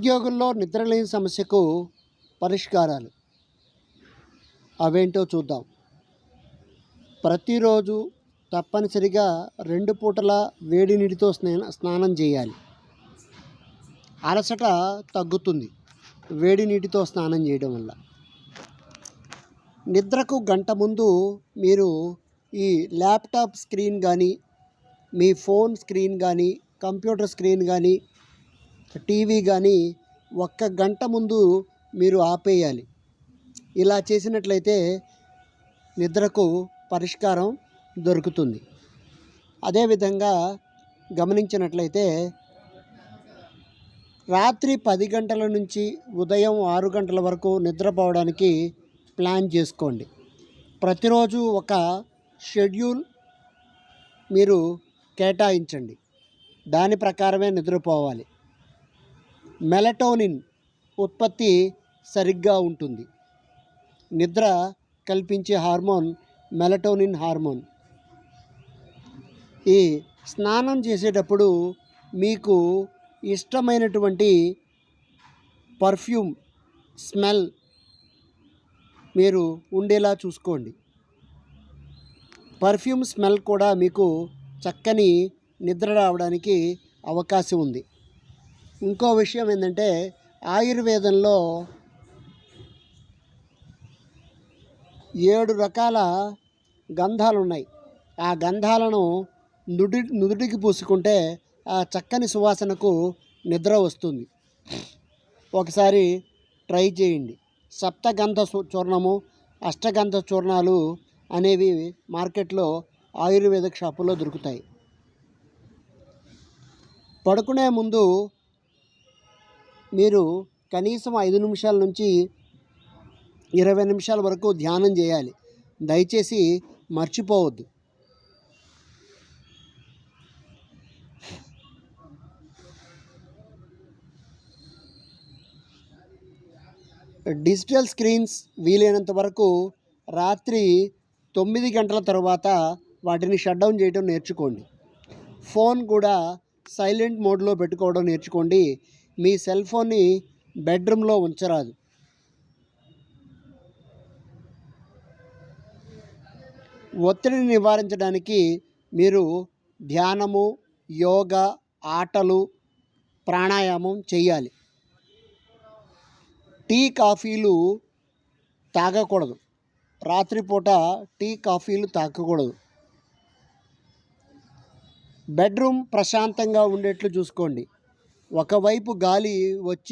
నిరుద్యోగుల్లో నిద్రలేని సమస్యకు పరిష్కారాలు. అవేంటో చూద్దాం. ప్రతిరోజు తప్పనిసరిగా రెండు పూటల వేడి నీటితో స్నా స్నానం చేయాలి. అలసట తగ్గుతుంది వేడి నీటితో స్నానం చేయడం వల్ల. నిద్రకు గంట ముందు మీరు ఈ ల్యాప్టాప్ స్క్రీన్ కానీ మీ ఫోన్ స్క్రీన్ కానీ కంప్యూటర్ స్క్రీన్ కానీ టీవీ కానీ ఒక్క గంట ముందు మీరు ఆపేయాలి. ఇలా చేసినట్లయితే నిద్రకు పరిష్కారం దొరుకుతుంది. అదేవిధంగా గమనించినట్లయితే రాత్రి పది గంటల నుంచి ఉదయం ఆరు గంటల వరకు నిద్రపోవడానికి ప్లాన్ చేసుకోండి. ప్రతిరోజు ఒక షెడ్యూల్ మీరు కేటాయించండి. దాని ప్రకారమే నిద్రపోవాలి. మెలటోనిన్ ఉత్పత్తి సరిగ్గా ఉంటుంది. నిద్ర కల్పించే హార్మోన్ మెలటోనిన్ హార్మోన్. ఈ స్నానం చేసేటప్పుడు మీకు ఇష్టమైనటువంటి పర్ఫ్యూమ్ స్మెల్ మీరు ఉండేలా చూసుకోండి. పర్ఫ్యూమ్ స్మెల్ కూడా మీకు చక్కని నిద్ర రావడానికి అవకాశం ఉంది. ఇంకో విషయం ఏంటంటే ఆయుర్వేదంలో ఏడు రకాల గంధాలు ఉన్నాయి ఆ గంధాలను నుడి నుదుటికి పూసుకుంటే ఆ చక్కని సువాసనకు నిద్ర వస్తుంది. ఒకసారి ట్రై చేయండి. సప్తగంధ చూర్ణము అష్టగంధ చూర్ణాలు అనేవి మార్కెట్లో ఆయుర్వేదిక్ షాపులో దొరుకుతాయి. పడుకునే ముందు మీరు కనీసం ఐదు నిమిషాల నుంచి ఇరవై నిమిషాల వరకు ధ్యానం చేయాలి. దయచేసి మర్చిపోవద్దు. డిజిటల్ స్క్రీన్స్ వీలైనంత వరకు రాత్రి తొమ్మిది గంటల తర్వాత వాటిని షట్ డౌన్ చేయడం నేర్చుకోండి. ఫోన్ కూడా సైలెంట్ మోడ్లో పెట్టుకోవడం నేర్చుకోండి. మీ సెల్ ఫోన్ని బెడ్రూమ్లో ఉంచరాదు. ఒత్తిడిని నివారించడానికి మీరు ధ్యానము యోగా ఆటలు ప్రాణాయామం చేయాలి. టీ కాఫీలు తాగకూడదు. రాత్రిపూట టీ కాఫీలు తాగకూడదు. బెడ్రూమ్ ప్రశాంతంగా ఉండేట్లు చూసుకోండి. ఒకవైపు గాలి వచ్చి